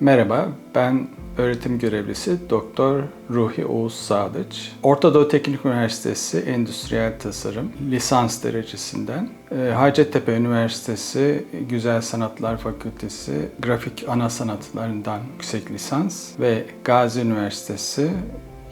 Merhaba, ben öğretim görevlisi Doktor Ruhi Oğuz Sadıç. Orta Doğu Teknik Üniversitesi Endüstriyel Tasarım lisans derecesinden, e, Hacettepe Üniversitesi Güzel Sanatlar Fakültesi Grafik Ana Sanatlarından yüksek lisans ve Gazi Üniversitesi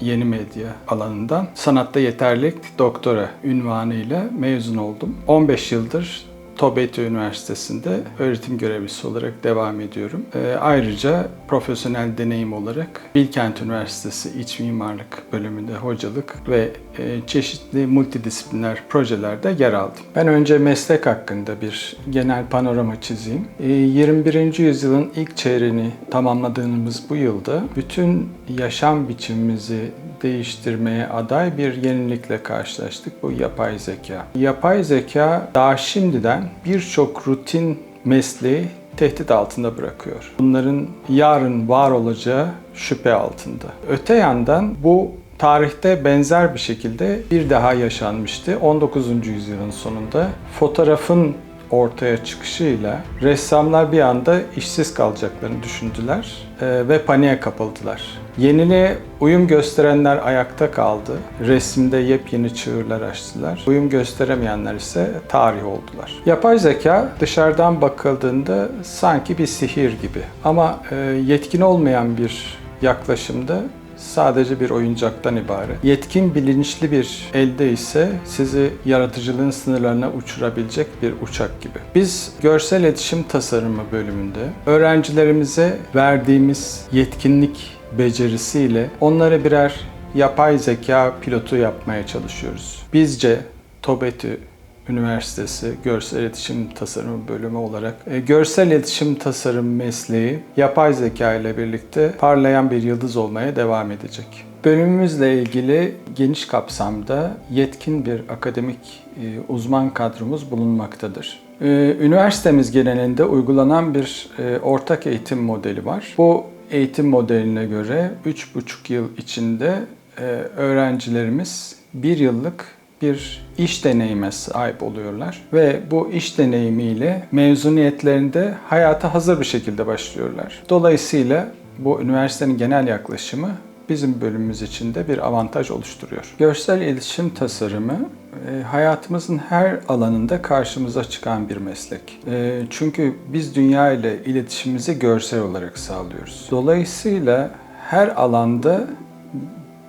yeni medya alanından sanatta yeterlilik doktora ünvanıyla mezun oldum. 15 yıldır TOBETO Üniversitesi'nde öğretim görevlisi olarak devam ediyorum. Ee, ayrıca profesyonel deneyim olarak Bilkent Üniversitesi İç Mimarlık bölümünde hocalık ve e, çeşitli multidisipliner projelerde yer aldım. Ben önce meslek hakkında bir genel panorama çizeyim. E, 21. yüzyılın ilk çeyreğini tamamladığımız bu yılda bütün yaşam biçimimizi değiştirmeye aday bir yenilikle karşılaştık. Bu yapay zeka. Yapay zeka daha şimdiden birçok rutin mesleği tehdit altında bırakıyor. Bunların yarın var olacağı şüphe altında. Öte yandan bu tarihte benzer bir şekilde bir daha yaşanmıştı. 19. yüzyılın sonunda fotoğrafın ortaya çıkışıyla ressamlar bir anda işsiz kalacaklarını düşündüler e, ve paniğe kapıldılar. Yeniliğe uyum gösterenler ayakta kaldı. Resimde yepyeni çığırlar açtılar. Uyum gösteremeyenler ise tarih oldular. Yapay zeka dışarıdan bakıldığında sanki bir sihir gibi ama e, yetkin olmayan bir yaklaşımda sadece bir oyuncaktan ibaret. Yetkin bilinçli bir elde ise sizi yaratıcılığın sınırlarına uçurabilecek bir uçak gibi. Biz görsel iletişim tasarımı bölümünde öğrencilerimize verdiğimiz yetkinlik becerisiyle onlara birer yapay zeka pilotu yapmaya çalışıyoruz. Bizce TOBETÜ Üniversitesi Görsel İletişim Tasarımı bölümü olarak e, görsel iletişim tasarım mesleği yapay zeka ile birlikte parlayan bir yıldız olmaya devam edecek. Bölümümüzle ilgili geniş kapsamda yetkin bir akademik e, uzman kadromuz bulunmaktadır. E, Üniversitemiz genelinde uygulanan bir e, ortak eğitim modeli var. Bu eğitim modeline göre 3,5 yıl içinde e, öğrencilerimiz bir yıllık bir iş deneyime sahip oluyorlar ve bu iş deneyimiyle mezuniyetlerinde hayata hazır bir şekilde başlıyorlar. Dolayısıyla bu üniversitenin genel yaklaşımı bizim bölümümüz için de bir avantaj oluşturuyor. Görsel iletişim tasarımı e, hayatımızın her alanında karşımıza çıkan bir meslek. E, çünkü biz dünya ile iletişimimizi görsel olarak sağlıyoruz. Dolayısıyla her alanda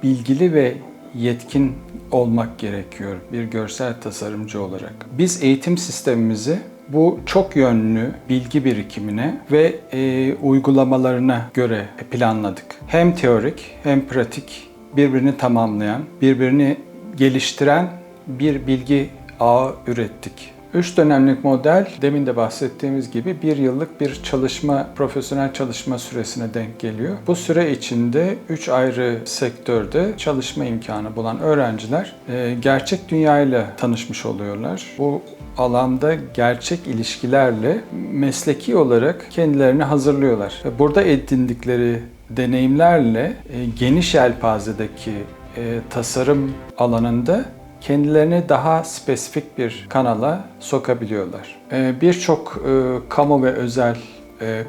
bilgili ve yetkin olmak gerekiyor bir görsel tasarımcı olarak. Biz eğitim sistemimizi bu çok yönlü bilgi birikimine ve e, uygulamalarına göre planladık. Hem teorik hem pratik birbirini tamamlayan, birbirini geliştiren bir bilgi ağı ürettik. Üç dönemlik model demin de bahsettiğimiz gibi bir yıllık bir çalışma, profesyonel çalışma süresine denk geliyor. Bu süre içinde üç ayrı sektörde çalışma imkanı bulan öğrenciler e, gerçek dünyayla tanışmış oluyorlar. Bu alanda gerçek ilişkilerle mesleki olarak kendilerini hazırlıyorlar. Burada edindikleri deneyimlerle e, geniş elpazedeki e, tasarım alanında kendilerini daha spesifik bir kanala sokabiliyorlar. Birçok kamu ve özel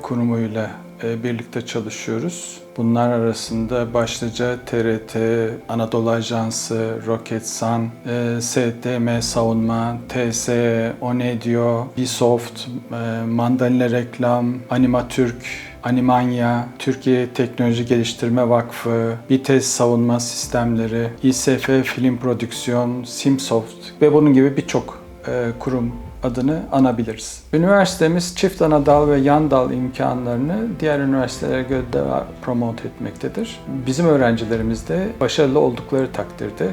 kurumuyla birlikte çalışıyoruz. Bunlar arasında başlıca TRT, Anadolu Ajansı, Roketsan, STM Savunma, TS, Onedio, Bisoft, Mandalina Reklam, Animatürk, Animanya, Türkiye Teknoloji Geliştirme Vakfı, BİTES Savunma Sistemleri, İSF Film Prodüksiyon, Simsoft ve bunun gibi birçok kurum adını anabiliriz. Üniversitemiz çift ana dal ve yan dal imkanlarını diğer üniversitelere göre de promote etmektedir. Bizim öğrencilerimiz de başarılı oldukları takdirde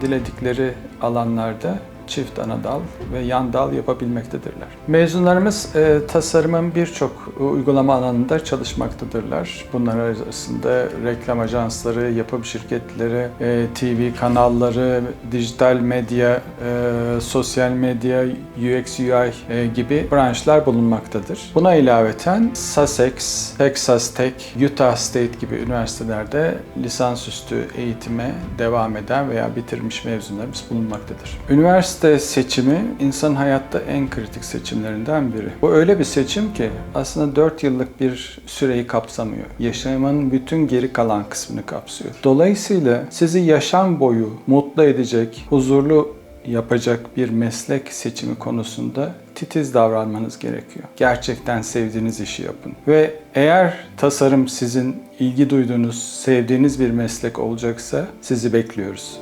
diledikleri alanlarda çift ana dal ve yan dal yapabilmektedirler. Mezunlarımız e, tasarımın birçok uygulama alanında çalışmaktadırlar. Bunlar arasında reklam ajansları, yapım şirketleri, e, TV kanalları, dijital medya, e, sosyal medya, UX, UI e, gibi branşlar bulunmaktadır. Buna ilaveten Sussex, Texas Tech, Utah State gibi üniversitelerde lisansüstü eğitime devam eden veya bitirmiş mezunlarımız bulunmaktadır. Üniversite Üniversite seçimi insan hayatta en kritik seçimlerinden biri. Bu öyle bir seçim ki aslında 4 yıllık bir süreyi kapsamıyor. Yaşamanın bütün geri kalan kısmını kapsıyor. Dolayısıyla sizi yaşam boyu mutlu edecek, huzurlu yapacak bir meslek seçimi konusunda titiz davranmanız gerekiyor. Gerçekten sevdiğiniz işi yapın. Ve eğer tasarım sizin ilgi duyduğunuz, sevdiğiniz bir meslek olacaksa sizi bekliyoruz.